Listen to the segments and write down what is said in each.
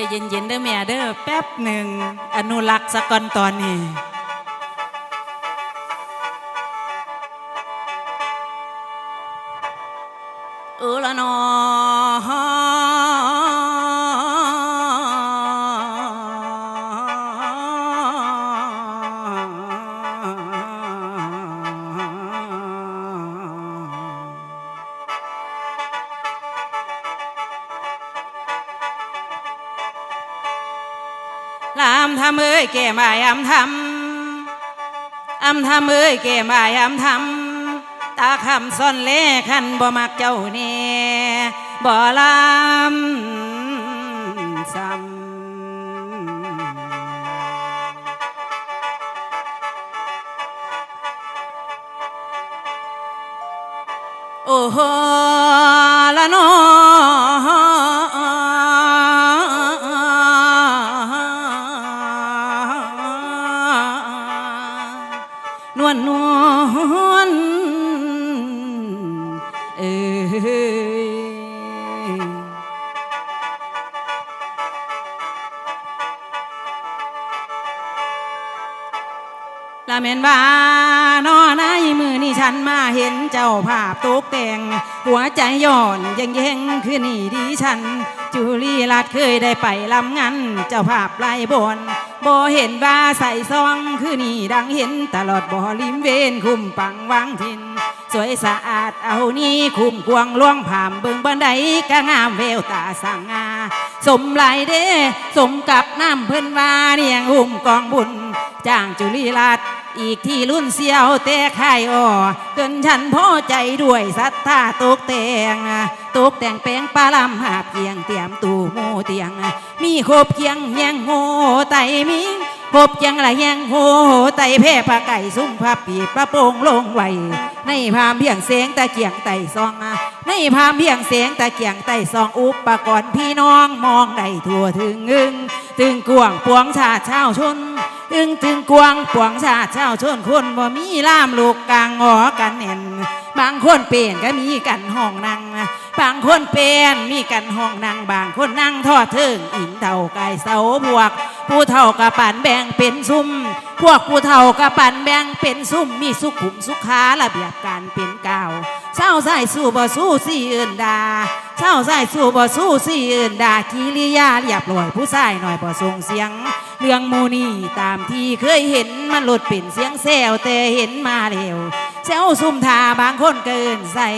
จะเย็นๆเด้อแม่เด้อแป๊บหนึ่งอนุรักษ์สะก่อนตอนนี้ำเอ้ยแก่มายอำทำอำทำเอ้ยแก่มายอำทำตาคำซ่อนเล่ขันบ่มักเจ้าเน่บ่ลามซ้ำโอ้โหละนอ นวลนวลเอ้ยละเมนว่านอในมือนี่ฉันมาเห็นเจ้าภาพตกแต่ง หัวใจย่อนยังเย่งคือนี่ดีฉัน จุลีรัดเคยได้ไปลำงันเจ้าภาพไล่บนบ่เห็นว่าใส่ซองคือนี่ดังเห็นตลอดบ่ริมเวนคุ้มปังวังทิน สวยสะอาดเอานี่คุ้มกวงล่วงผ่ามเบิงบันไดก็งามเววตาสังงาสมหลายเด้ สมกับน้ำเพิ่นว่าเนียงหุ่มกองบุญจ้างจุลีรัตน์ อีกที่รุ่นเสียวแต่ไข่อ้อเกินฉันพอใจด้วยศรัทธาตกแต่งตกแต่งแปลงปลาลำหาเกียงเตรียมตู้หมูเตียง มีคบเคียงแยงโหไตมิงคบเคียงละแยงโหไตแพ่ปลาไก่ซุ้มผ้าปีปลาโป่งลงไหวในพามเพียงเสียงตะเกียงไตซอง ในพามเพียงเสียงตะเกียงไต่ซองอุปกรณ์พี่น้องมองได้ทั่วถึงอึงถึงกวงปวงชาติชาวชนอึงถึงกวงปวงชาติชาวชนคนบ่มีล่ามลูกกลางงอกันเน่นบางคนเป็นก็มีกันห้องนั่งบางคนเป็นมีกันห้องนั่งบางคนนั่งทอดเทิงอินเท่าไก่เสาบวก ผู้เท่ากระปันแบ่งเป็นซุ่มพวกผู้เท่ากระปันแบ่งเป็นซุ่มมีสุขุมสุขาระเบียบการเป็น เช่าใส่สู้บ่สู้สี่อื่นดาเช้าใส่สู้บ่สู้สี่อื่นดากิริยาเรียบร้อยผู้ชายหน่อยบ่ส่งเสียง เรื่องหมูนี่ตามที่เคยเห็นมันหลุดเป็นเสียงแซวแต่เห็นมาเร็วแซวซุ่มทาบางคนก็เอื่นใส่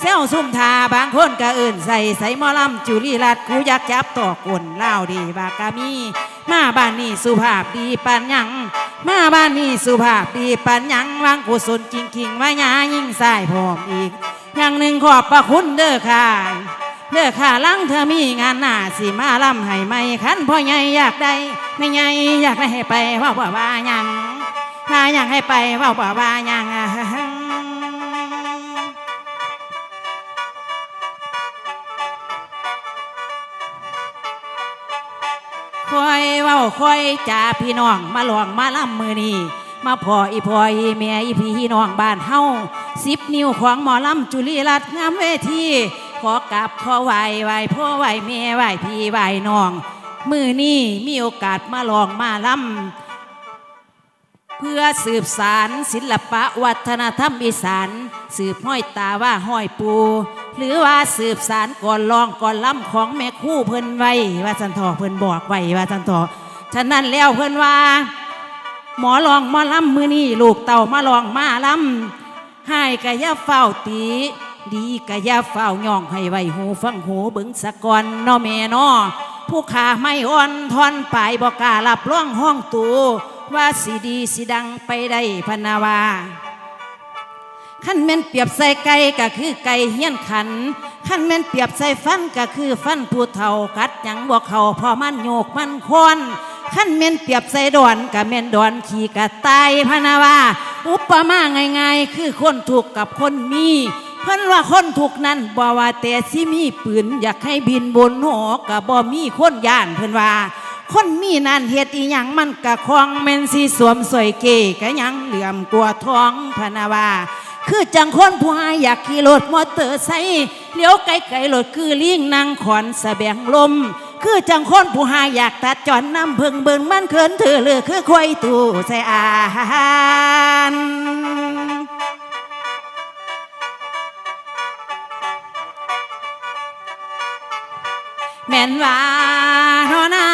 แซวซุ่มทาบางคนก็เอื่นใส่ใส่หมอลำจุลีรัตน์กูอยากจับตอกนเล่าดีบากามี มาบ้านนี้สุภาพดีปานยัง มาบ้านนี้สุภาพดีปานยังวางกุศลจริงคิงว่ายายิ่งใส่พร้อมอีก อย่างหนึ่งขอบพระคุณเด้อค่ะเด้อค่ะลังเธอมีงานหน้าสิมาล่ำให้ไม่คันพ่อใหญ่อยากได้ไม่ใหญ่อยากได้ให้ไปว่าบ่ว่ายังถ้าอยากให้ไปว่าบ่ว่ายัง คอยเว้าคอยจ่าพี่น้องมาหลวงมาล่ำมือนี่มาพ่ออีพ่ออีแม่อีพี่น้องบ้านเฮาสิบนิ้วของหมอลำจุลีรัตน์งามเวทีขอกลับขอไหวไหวพ่อไหวแม่ไหวพี่ไหวน้อง มือนี่มีโอกาสมาลองมาล่ำ เพื่อสืบสารศิลปะวัฒนธรรมอีสานสืบห้อยตาว่าห้อยปู หรือว่าสืบสารก่อนลองก่อนล่ำของแม่คู่เพิ่นไว้ว่าจันทอเพิ่นบอกไว้ว่าจันทอฉะนั้นแล้วเพิ่นว่า หมอลองมาล่ำมือนี้ลูกเต่ามาลองมาล่ำให้กะยาเฝ้าตีดีกะยาเฝ้าย่องให้ไว้หูฟังหูเบึงสะกอนนอแม่นอผู้ขาไม่อ่อนทอนปลายบอกการับร้องห้องตู ว่าสิดีสิดังไปได้พนาวาขั้นแม่นเปียบใส่ไก่ก็คือไก่เฮี้ยนขันขั้นแม่นเปียบใส่ฟันก็คือฟันผู้เฒ่ากัดหยังบอกเขาพอมันโยกมันคอนขั้นแม่นเปียบใส่ดอนก็แม่นดอนขี่กะตายพนาวาอุปมาง่ายๆ คือคนถูกกับคนมีเพิ่นว่าคนถูกนั้นบ่ว่าแต่สิมีปืนอยากให้บินบนหอกับบ่มีคนย่านเพิ่นว่า คนมีนั่นเฮ็ดอีหยังมันกะคองแม่นสิสวมสวยเก๋กะหยังเหลื่อมกลัวท้องพะนาวาคือจังคนผู้หาอยากขี่รถมอเตอร์ไซค์เลี้ยวไกลๆรถคือลิงนางขอนสะแบงลม คือจังคนผู้หาอยากตัดจอนน้ำเพึงเบิ่งมันเขินถือเลือคือควยตู่ใส่อาหารแม่นว่าเท่านายมึง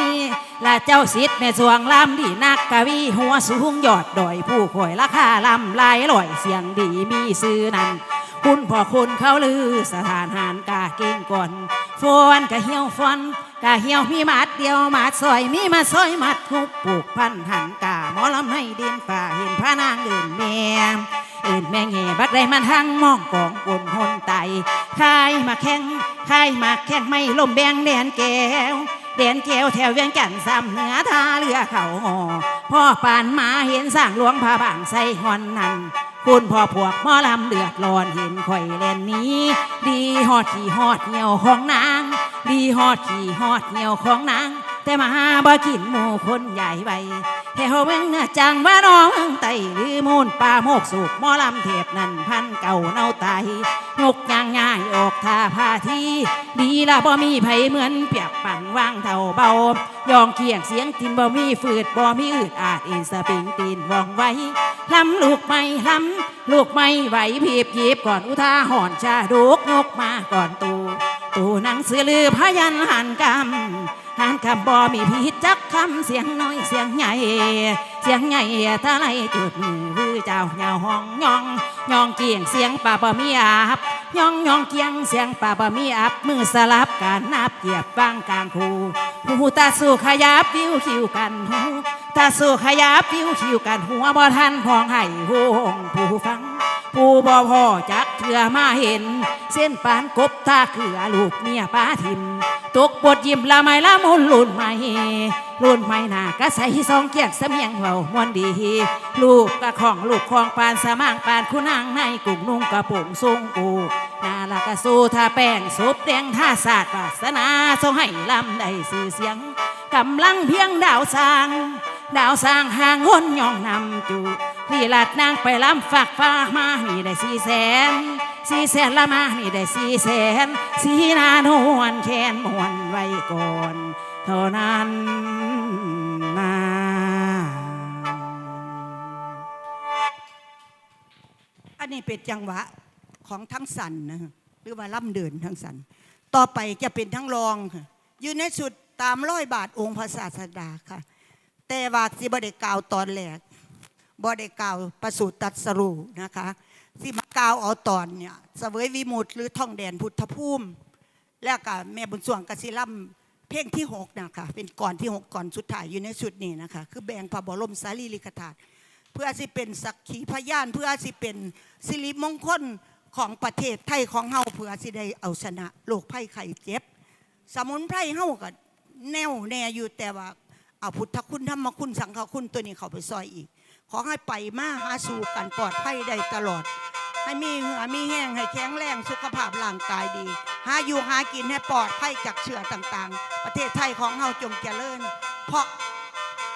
นี่เจ้านี่และเจ้าสิทธิ์แม่สวงลำดีนักกะวีหัวสูงยอดดอยผู้ข่อยราคาลำลายลอยเสียงดีมีซื้อนั้นคุณพ่อคุณเขาลือสถานหารกาเก่งก่อนฟอนกะเหี่ยวฟอนกะเหี่ยวมีมัดเดียวมัดซอยมีมาซอยมัดคุบปลูกพันหันกาหมอลำให้ดินฝ่าเห็นพระนางอื่นแม่เอื่นแม่งแง่บักได้มันทั้งมองกองกลหนไตคายมาแข่งคายมาแข่งไม่ลมแบงแดนแก้ว เดนเกวแถวเวียงจันทน์ซ้ำเหนือท่าเรือเขาหอพ่อปานมาเห็นสร้างหลวงพระบางใส่หอนนันคุณพ่อพวกมอลำเดือดร้อนเห็นข่อยเล่นนี้ ดีฮอดขี่ฮอดเหี่ยวของนาง ดีฮอดขี่ฮอดเหี่ยวของนาง แต่มาบ่กินหมูคนใหญ่ใบ แถวเมืองเนื้อจังว่าน้องไตหรือมูนป่าโมกสุกหมอลำเทพนั่นพันเก่าเน่าไตยกยางง่ายออกท่าพาทีดีละบ่มีไผเหมือนเปียบปั่นว่างเท่าเบายองเคียงเสียงทินบ่มีฝืดบ่มีอืดอาดอ็นสปิงตีนว่องไวลำลูกไม่ลำลูกไม่ไหวพีบหยิบก่อนอุทาหอนชาดูกยกมาก่อนตูตูหนังสือลือพยันหันกำ หันคำบ่มีพิษจักคำเสียงน้อยเสียงใหญ่ เสียงใหญ่ทะไลจุดมือวือเจ้าเหงาห้องยองยองเกียงเสียงป่าบ่มีอาบยองยองเกียงเสียงป่าบ่มีอับมือสลับการนับเกียบวางกลางคูหูตาสู่ขยับวิวคิวกันหูตาสู่ขยับผิวคิวกันหัวบ่ทันพองให้หงผู้ฟัง ผู้บ่พ่อจักเถื่อมาเห็น เส้นปานกบตาเขือลูกเมียป้าทิมตกบทยิ้มละไม่ละมุนลุ่นใหม่ลุ่นใหม่หนากระใสสองเกียงเสมียงเบามวนดี ลูกกระของลูกของปานสมางปานคุณนางในกุ่งนุ่งกระโปรงทรงกูนาละกะสู้ท่าแป้งซบแดงท่าศาสตร์วาสนาทรงให้ลำได้สื่อเสียงกำลังเพียงดาวสร้าง ดาวสร้างหางหนย่องนำจู ลีลาดนางไปลำฝากฟ้ามานี่ได้สี่แสนสี่แสนละมานี่ได้สี่แสนสีนานวลแค้นมวนไว้ก่อนเท่านั้นนะอันนี้เป็นจังหวะของทั้งสันนะหรือว่าล่ำเดินทั้งสัน ต่อไปจะเป็นทั้งรองค่ะอยู่ในสุดตามร้อยบาทองค์พระศาสดาค่ะ แต่ว่าสิบได้กล่าวตอนแรก บ่ได้กล่าวประสูติตัดสรูนะคะสิมากล่าวเอาตอนเนี่ยเสวยวิมุตหรือท่องแดนพุทธภูมิ แล้วก็แม่บุญสวงกสิล่ำเพลงที่หกนะคะเป็นก่อนที่หกก่อนสุดท้ายอยู่ในชุดนี้นะคะคือแบ่งพระบรมสารีริกธาตุเพื่อสิเป็นสักขีพยานเพื่อสิเป็นสิริมงคลของประเทศไทยของเฮาเพื่อสิได้เอาชนะโรคภัยไข้เจ็บ สมุนไพรเฮาก็แน่วแน่อยู่แต่ว่าเอาพุทธคุณธรรมคุณสังฆคุณตัวนี้เขาไปซอยอีก ขอให้ไปมาหาสู่กันปลอดภัยได้ตลอด ให้มีเหงือมีแห้งให้แข็งแรงสุขภาพร่างกายดี หาอยู่หากินให้ปลอดภัยจากเชื้อต่างๆ ประเทศไทยของเฮาจงเจริญ เพราะ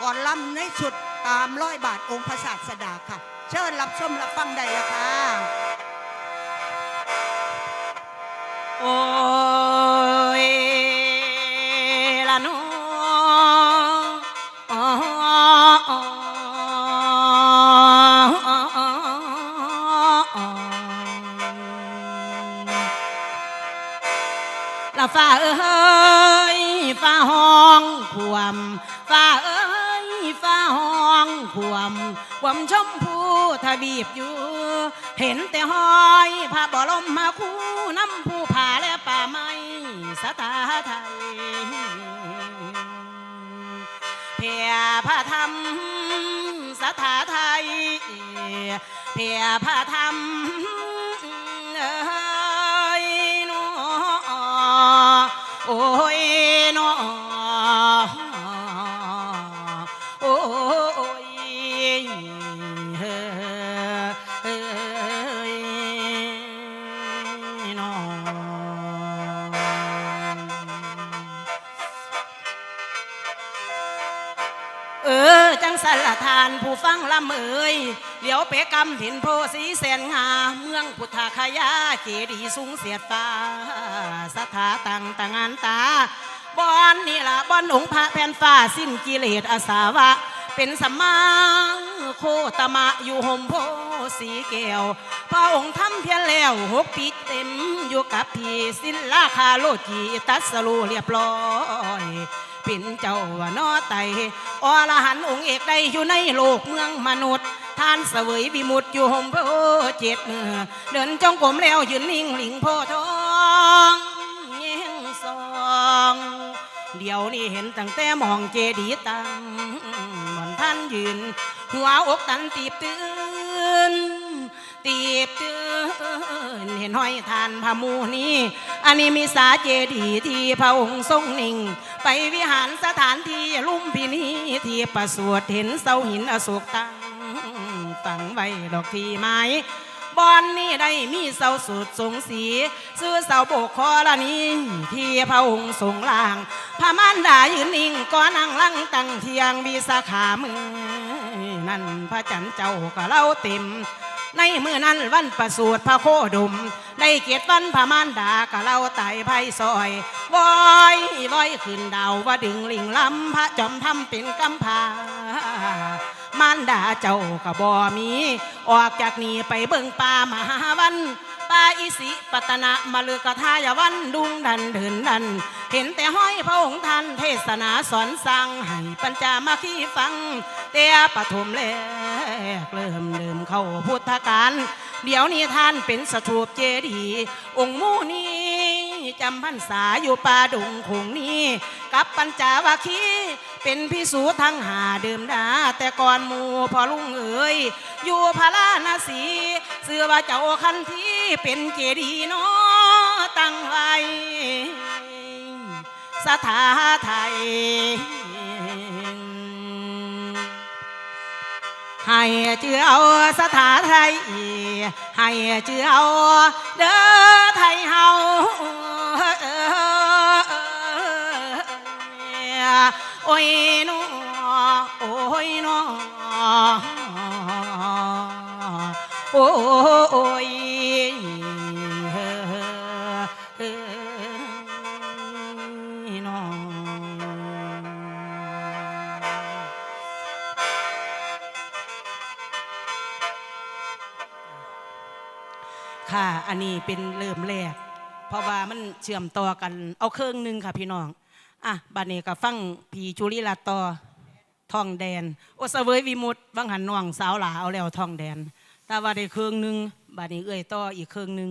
ก่อนล่ำในสุดตามร้อยบาทองค์พระศาสดาค่ะ เชิญรับชมรับฟังได้ลยค่ะโอ้ยละน้ ละฟ้าเอ้ยฟ้าห้องควมฟ้าเอ้ยฟ้าห้องควมควมชมพูทบีบอยู่ เห็นแต่ห้อยพระบรมมาคู่น้ำผู้ผาและป่าไม้สถาไทยเพียพระธรรมสถาไทยเพียพระธรรม ยนอโอ้ยเฮ้ยนอเออ จังสละทานผู้ฟังลำเอ่ยเหลียวเปกำเห็นโพสีแสนงา เมืองพุทธคยาเจดีสูงเสียดฟ้า สถาตังต่างานตาบอนนี่ละบอนองค์พระแผ่นฟ้าสิ้นกิเลสอาสาวะ เป็นสัมมาโคตมะอยู่ห่มโพสีแก้วพระองค์ทำเพียงแล้วหกปีเต็มอยู่กับพี่สิ้นราคาโลจีตัสรูเรียบร้อยเป็นเจ้าวานอไตอรหันองค์เอกได้อยู่ในโลกเมืองมนุษย์ท่านเสวยวิมุตอยู่ห่มโพเจ็ดมือเดินจงกรมแล้วยืนนิ่งหลิงโพทอง สอง เดี๋ยวนี้เห็นตั้งแต่มองเจดีย์ตังบนท่านยืน หัวอกตันตีบตื่นตีบตื่นเห็นห้อยทานพระมูนี้อันนี้มีสาเจดีย์ที่พระองค์ทรงนิ่ง ไปวิหารสถานที่ลุ่มพินีที่ประสวดเห็นเสาหินอโศกตั้งตั้งไว้ดอกที่ไม้ บอนนี่ได้มีเสาสุดสงสีซื้อเสาโบกคอละนี้ที่พระองค์ทรงล่างพระมารดายืนนิ่งก็นั่งลังตั้งเทียงวีสาขามือนั่นพระจันทร์เจ้าก็เล่าเต็ม ในมือนั้นวันประสูติพระโคดม ได้เกียรติวันพระมารดากะเล่าไต่ไพ่ซอยวอยวอยขึ้นดาวว่าดึงลิงลำพระจอมทำเป็นกำพา มารดาเจ้าก็บ่มี ออกจากนี่ไปเบิ่งป่ามหาวันป่าอิสิปตนะมาลือกทายวันดุงดันเดินดัน เห็นแต่ห้อยพระองค์ท่านเทศนาสอนสั่งให้ปัญจามาคีฟังแต่ปฐมแรกเริ่มเดิมเข้าพุทธการเดี๋ยวนี้ท่านเป็นสถูปเจดีย์องค์มูนี้จำพรรษาอยู่ป่าดงคงนี้ กับปัญจาวัคคีย์ เป็นพิสูจน์ทั้งหาเดิมดา แต่ก่อนหมู่พอลุงเอ๋ยอยู่พาราณสีเสื้อว่าเจ้าคันที่เป็นเจดีย์เนอตั้งไว้ สถาไทย ให้เจือเอาสถาไทย ให้เจือเอาเด้อไทยเฮา โอ้ยนอโอ้ยนอโอ้ยค่ะ อันนี้เป็นเริ่มแรก เพราะว่ามันเชื่อมต่อกัน เอาเครื่องหนึงค่ะพี่น้อง อะบานนี้ก็ฟังผีจุลิลาตอทองแดน โอเสเวยวิมุตบังหันน่องสาวหลาเอาแล้วทองแดน แต่ว่าได้เครื่องหนึงบานนี้เอ้ยต่ออีกเครื่องหนึง